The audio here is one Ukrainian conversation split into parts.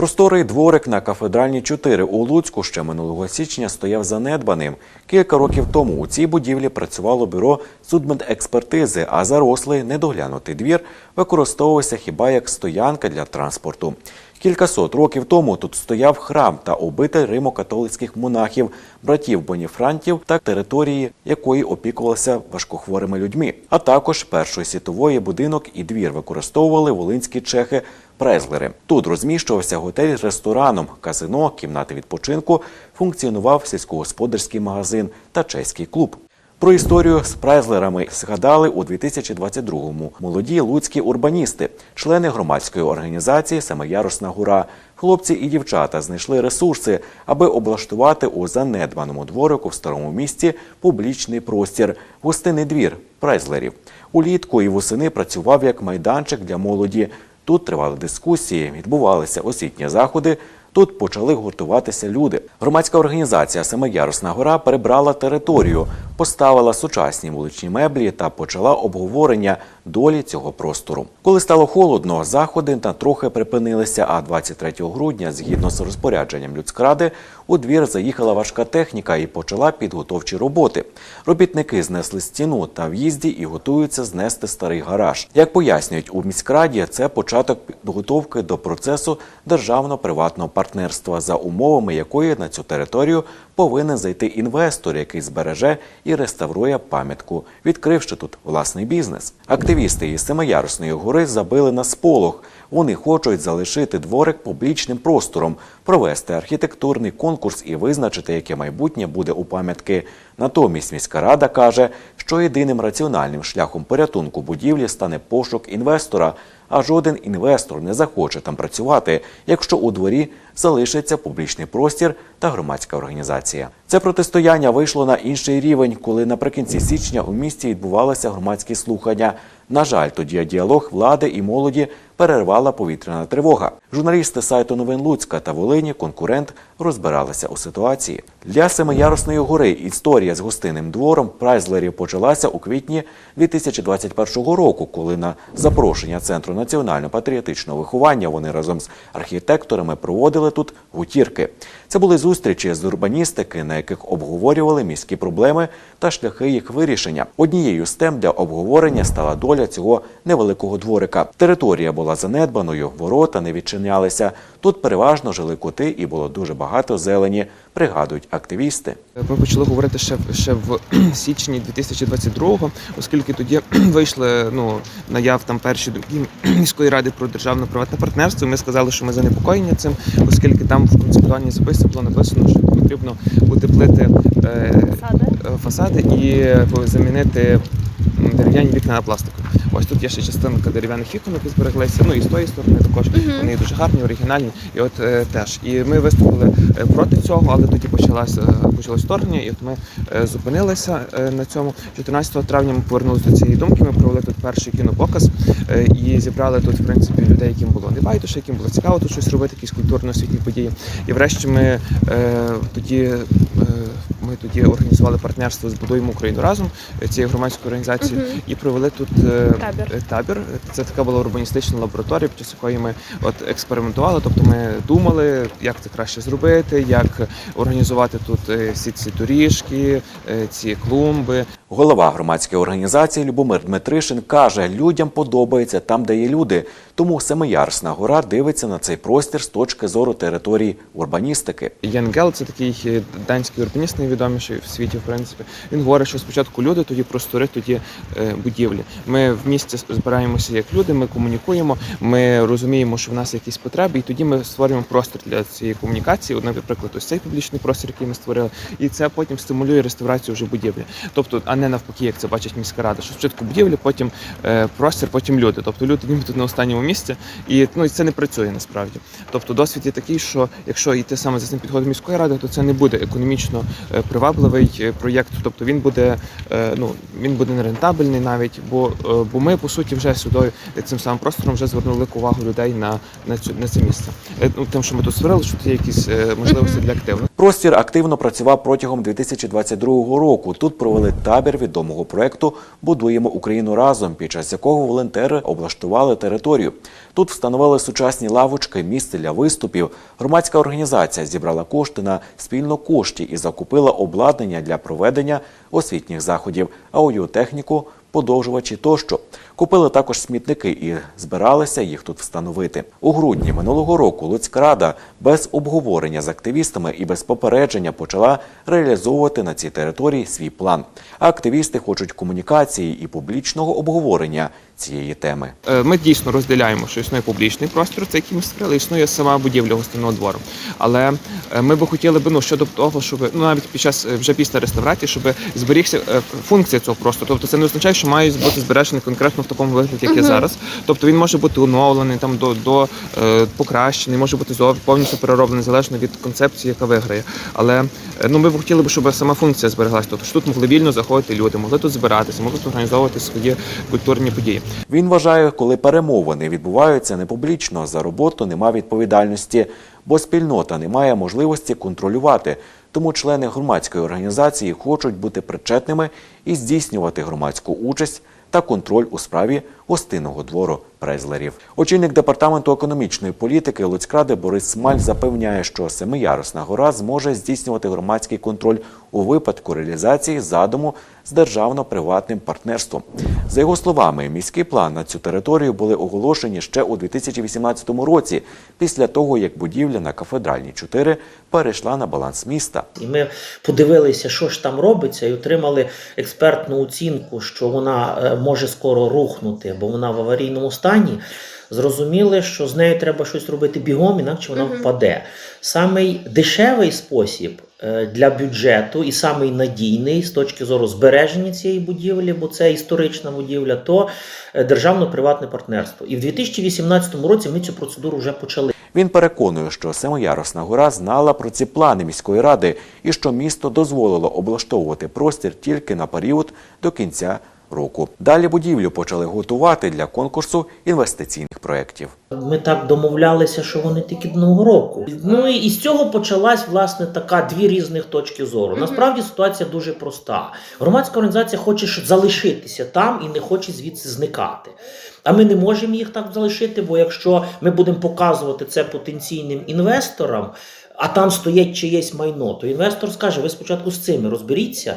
Просторий дворик на кафедральній 4 у Луцьку ще минулого січня стояв занедбаним. Кілька років тому у цій будівлі працювало бюро судмедекспертизи, а зарослий недоглянутий двір використовувався хіба як стоянка для транспорту. Кількасот років тому тут стояв храм та обитель римо-католицьких монахів, братів Боніфрантів та території, якої опікувалися важкохворими людьми. А також першої світової будинок і двір використовували волинські чехи Презлери. Тут розміщувався готель з рестораном, казино, кімнати відпочинку, функціонував сільськогосподарський магазин та чеський клуб. Про історію з прайзлерами згадали у 2022-му молоді луцькі урбаністи, члени громадської організації Семиярусна гора. Хлопці і дівчата знайшли ресурси, аби облаштувати у занедбаному дворику в старому місті публічний простір, гостинний двір прайзлерів. Улітку і восени працював як майданчик для молоді. Тут тривали дискусії, відбувалися освітні заходи. Тут почали гуртуватися люди. Громадська організація Семиярусна гора перебрала територію, поставила сучасні вуличні меблі та почала обговорення долі цього простору. Коли стало холодно, заходи на трохи припинилися. А 23 грудня, згідно з розпорядженням Люцькради, у двір заїхала важка техніка і почала підготовчі роботи. Робітники знесли стіну та в'їзді і готуються знести старий гараж. Як пояснюють у міськраді, це початок підготовки до процесу державно-приватного партнерства, за умовами якої на цю територію повинен зайти інвестор, який збереже і реставрує пам'ятку, відкривши тут власний бізнес. Активісти із Семиярусної гори забили на сполох. Вони хочуть залишити дворик публічним простором, провести архітектурний конкурс і визначити, яке майбутнє буде у пам'ятки. Натомість міська рада каже, що єдиним раціональним шляхом порятунку будівлі стане пошук інвестора. А жоден інвестор не захоче там працювати, якщо у дворі залишиться публічний простір та громадська організація. Це протистояння вийшло на інший рівень, коли наприкінці січня у місті відбувалися громадські слухання. На жаль, тоді діалог влади і молоді перервала повітряна тривога. Журналісти сайту новин Луцька та Волині, конкурент, розбиралися у ситуації. Для Семиярусної гори історія з гостинним двором прайзлерів почалася у квітні 2021 року, коли на запрошення центру національно-патріотичного виховання вони разом з архітекторами проводили тут гутірки. Це були зустрічі з урбаністики, на яких обговорювали міські проблеми та шляхи їх вирішення. Однією з тем для обговорення стала доля цього невеликого дворика. Територія була занедбаною, ворота не відчинялися. Тут переважно жили коти і було дуже багато зелені, пригадують активісти. Ми почали говорити ще, в- ще в січні 2022-го, оскільки тоді вийшли ну, наяв там перші думки міської ради про державне приватне партнерство. Ми сказали, що ми занепокоєні цим, оскільки там в концептуальній записці було написано, що потрібно утеплити е, Фасади. е, фасади і е, замінити дерев'яні вікна на пластикові. Ось тут є ще частинка дерев'яних вікон, які збереглися. Ну і з тої сторони також вони дуже гарні, оригінальні. І от е, теж. І ми виступили е, проти цього, але тоді почалося почалось вторгнення, і от ми е, зупинилися е, на цьому. 14 травня ми повернулися до цієї думки. Ми провели тут перший кінопоказ е, і зібрали тут, в принципі, людей, яким було не байдуже, яким було цікаво тут щось робити, якісь культурно-освітні події. І врешті ми е, тоді. е, Ми тоді організували партнерство з будуємо Україну разом цією громадською організацією і провели тут е, Табір. е, табір. Це така була урбаністична лабораторія, під час якої ми от експериментували. Тобто ми думали, як це краще зробити, як організувати тут е, всі ці доріжки, ці клумби. Голова громадської організації Любомир Дмитришин каже, людям подобається там, де є люди. Тому Семиярусна гора дивиться на цей простір з точки зору території урбаністики. Янгел це такий данський урбаніст, найвідоміший в світі, в принципі. Він говорить, що спочатку люди, тоді простори, тоді е, будівлі. Ми в місті збираємося як люди, ми комунікуємо, ми розуміємо, що в нас якісь потреби, і тоді ми створюємо простір для цієї комунікації. От, наприклад, ось цей публічний простір, який ми створили, і це потім стимулює реставрацію вже будівлі. Тобто, а не навпаки, як це бачить міська рада, що спочатку будівлі, потім е, простір, потім люди. Тобто люди ніби на останньому місці, і ну і це не працює насправді. Тобто досвід є такий, що якщо йти саме за цим підходом міської ради, то це не буде економічно е, привабливий е, проєкт. Тобто він буде е, ну він буде нерентабельний навіть, бо, е, бо ми по суті вже сюди цим самим простором вже звернули увагу людей на, на цю на це місце. Е, Ну тим, що ми тут створили, що тут є якісь е, можливості для активних. Простір активно працював протягом 2022 року. Тут провели табір табір відомого проекту Будуємо Україну разом, під час якого волонтери облаштували територію. Тут встановили сучасні лавочки, місце для виступів. Громадська організація зібрала кошти на спільно кошті і закупила обладнання для проведення освітніх заходів, аудіотехніку, подовжувачі тощо. Купили також смітники і збиралися їх тут встановити. У грудні минулого року Луцька рада без обговорення з активістами і без попередження почала реалізовувати на цій території свій план. А активісти хочуть комунікації і публічного обговорення цієї теми. Е, Ми дійсно розділяємо, що існує публічний простір, це який ми створили, існує сама будівля гостинного двору. Але е, ми би хотіли б ну щодо того, щоб ну навіть під час е, вже після реставрації, щоб зберігся функція цього простору. Тобто це не означає, що має бути збережений конкретно в такому вигляді, як є зараз. Тобто він може бути оновлений там до, до е, покращений, може бути зов повністю перероблений залежно від концепції, яка виграє. Але е, ну ми б хотіли б, щоб сама функція збереглася. Тобто що тут могли вільно заходити люди, могли тут збиратися, могли тут організовувати свої культурні події. Він вважає, коли перемовини відбуваються не публічно, за роботу нема відповідальності, бо спільнота не має можливості контролювати. Тому члени громадської організації хочуть бути причетними і здійснювати громадську участь та контроль у справі гостинного двору Презлерів. Очільник департаменту економічної політики Луцькради Борис Смаль запевняє, що Семиярусна гора зможе здійснювати громадський контроль у випадку реалізації задуму з державно-приватним партнерством. За його словами, міський план на цю територію були оголошені ще у 2018 році, після того як будівля на кафедральній 4 перейшла на баланс міста. І ми подивилися, що ж там робиться, і отримали експертну оцінку, що вона е, може скоро рухнути, бо вона в аварійному стані. Зрозуміли, що з нею треба щось робити бігом, інакше вона впаде. Самий дешевий спосіб е, для бюджету і самий надійний з точки зору збереження цієї будівлі, бо це історична будівля, то е, державно-приватне партнерство. І в 2018 році ми цю процедуру вже почали. Він переконує, що Семиярусна гора знала про ці плани міської ради і що місто дозволило облаштовувати простір тільки на період до кінця року. Далі будівлю почали готувати для конкурсу інвестиційних проєктів. Ми так домовлялися, що вони тільки одного року. Ну і із цього почалась власне така дві різних точки зору. Насправді ситуація дуже проста. Громадська організація хоче залишитися там і не хоче звідси зникати. А ми не можемо їх так залишити, бо якщо ми будемо показувати це потенційним інвесторам, а там стоять чиєсь майно, то інвестор скаже: ви спочатку з цими розберіться,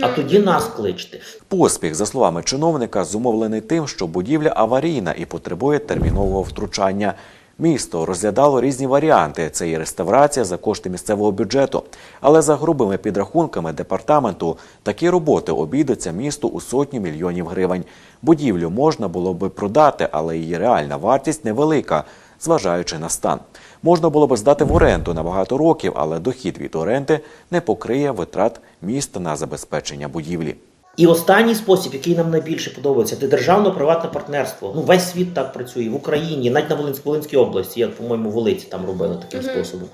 а тоді нас кличте. Поспіх, за словами чиновника, зумовлений тим, що будівля аварійна і потребує термінового втручання. Місто розглядало різні варіанти. Це і реставрація за кошти місцевого бюджету. Але за грубими підрахунками департаменту такі роботи обійдуться місту у сотні мільйонів гривень. Будівлю можна було би продати, але її реальна вартість невелика, зважаючи на стан. Можна було би здати в оренду на багато років, але дохід від оренди не покриє витрат міста на забезпечення будівлі. І останній спосіб, який нам найбільше подобається, це державно-приватне партнерство. Ну, весь світ так працює в Україні, навіть на Волинській, Волинській області, як, по-моєму, Волиці там робили таким способом.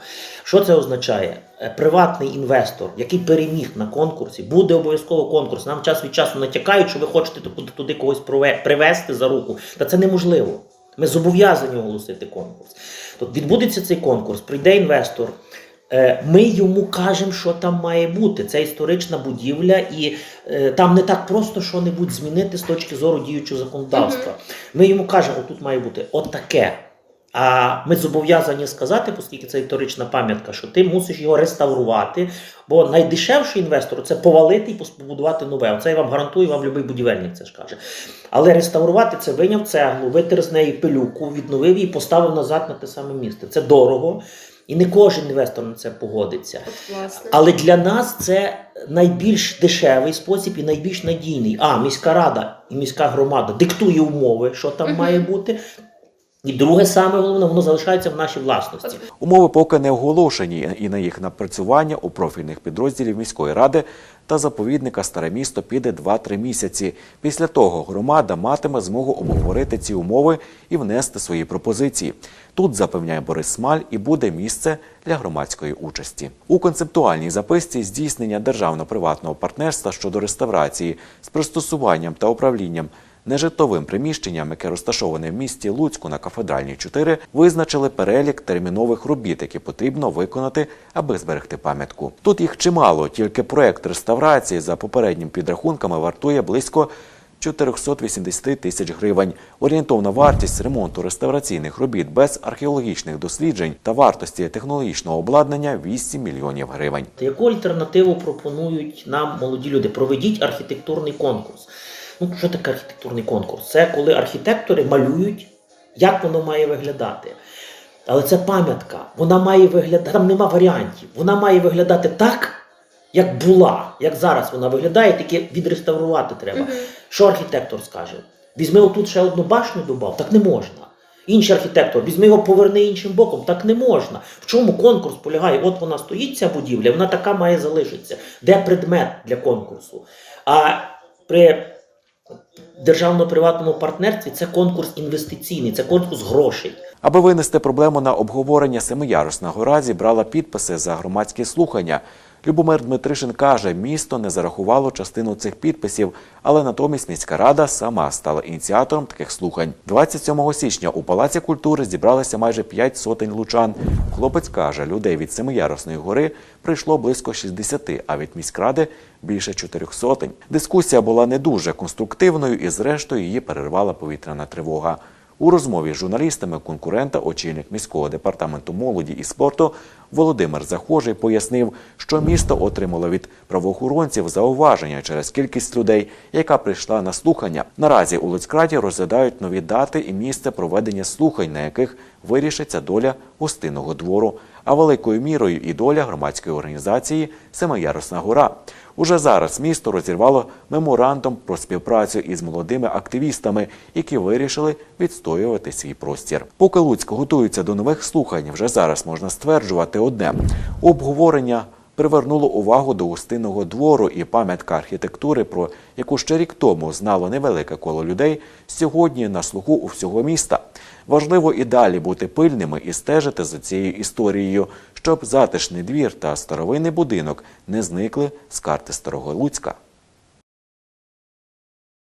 Що це означає? Е, Приватний інвестор, який переміг на конкурсі, буде обов'язково конкурс. Нам час від часу натякають, що ви хочете туди, туди когось прове- привезти за руку. Та це неможливо. Ми зобов'язані оголосити конкурс. Тобто відбудеться цей конкурс, прийде інвестор. Е, Ми йому кажемо, що там має бути. Це історична будівля, і е, там не так просто що-небудь змінити з точки зору діючого законодавства. Ми йому кажемо, отут має бути отаке. А ми зобов'язані сказати, оскільки це історична пам'ятка, що ти мусиш його реставрувати. Бо найдешевший інвестор це повалити і побудувати нове. Оце я вам гарантую, вам будь-який будівельник це ж каже. Але реставрувати це виняв цеглу, витер з неї пилюку, відновив її і поставив назад на те саме місце. Це дорого. І не кожен інвестор на це погодиться. Але для нас це найбільш дешевий спосіб і найбільш надійний. А міська рада і міська громада диктує умови, що там має бути. І друге, саме головне, воно залишається в нашій власності. Умови поки не оголошені, і на їх напрацювання у профільних підрозділів міської ради та заповідника Старе місто піде 2-3 місяці. Після того громада матиме змогу обговорити ці умови і внести свої пропозиції. Тут запевняє Борис Смаль і буде місце для громадської участі. У концептуальній записці здійснення державно-приватного партнерства щодо реставрації з пристосуванням та управлінням нежитловим приміщенням, яке розташоване в місті Луцьку на кафедральній 4, визначили перелік термінових робіт, які потрібно виконати, аби зберегти пам'ятку. Тут їх чимало, тільки проект реставрації за попередніми підрахунками вартує близько 480 тисяч гривень. Орієнтовна вартість ремонту реставраційних робіт без археологічних досліджень та вартості технологічного обладнання 8 мільйонів гривень. Яку альтернативу пропонують нам молоді люди? Проведіть архітектурний конкурс. Ну, що таке архітектурний конкурс? Це коли архітектори малюють, як воно має виглядати. Але це пам'ятка. Вона має виглядати, там нема варіантів. Вона має виглядати так, як була, як зараз вона виглядає, тільки відреставрувати треба. Що архітектор скаже? Візьми отут ще одну башню добав, так не можна. Інший архітектор, візьми його поверни іншим боком, так не можна. В чому конкурс полягає? От вона стоїть, ця будівля, вона така має залишитися. Де предмет для конкурсу? А при державно-приватному партнерстві це конкурс інвестиційний, це конкурс грошей. Аби винести проблему на обговорення Семиярусна гора зібрала підписи за громадські слухання. Любомир Дмитришин каже, місто не зарахувало частину цих підписів, але натомість міська рада сама стала ініціатором таких слухань. 27 січня у Палаці культури зібралися майже 5 сотень лучан. Хлопець каже, людей від Семиярусної гори прийшло близько 60, а від міськради більше 4 сотень. Дискусія була не дуже конструктивною і зрештою її перервала повітряна тривога. У розмові з журналістами конкурента очільник міського департаменту молоді і спорту Володимир Захожий пояснив, що місто отримало від правоохоронців зауваження через кількість людей, яка прийшла на слухання. Наразі у Луцькраді розглядають нові дати і місце проведення слухань, на яких вирішиться доля гостинного двору, а великою мірою і доля громадської організації Семиярусна гора. Уже зараз місто розірвало меморандум про співпрацю із молодими активістами, які вирішили відстоювати свій простір. Поки Луцьк готується до нових слухань, вже зараз можна стверджувати одне обговорення. Привернуло увагу до гостинного двору і пам'ятка архітектури, про яку ще рік тому знало невелике коло людей, сьогодні на слуху у всього міста. Важливо і далі бути пильними і стежити за цією історією, щоб затишний двір та старовинний будинок не зникли з карти Старого Луцька.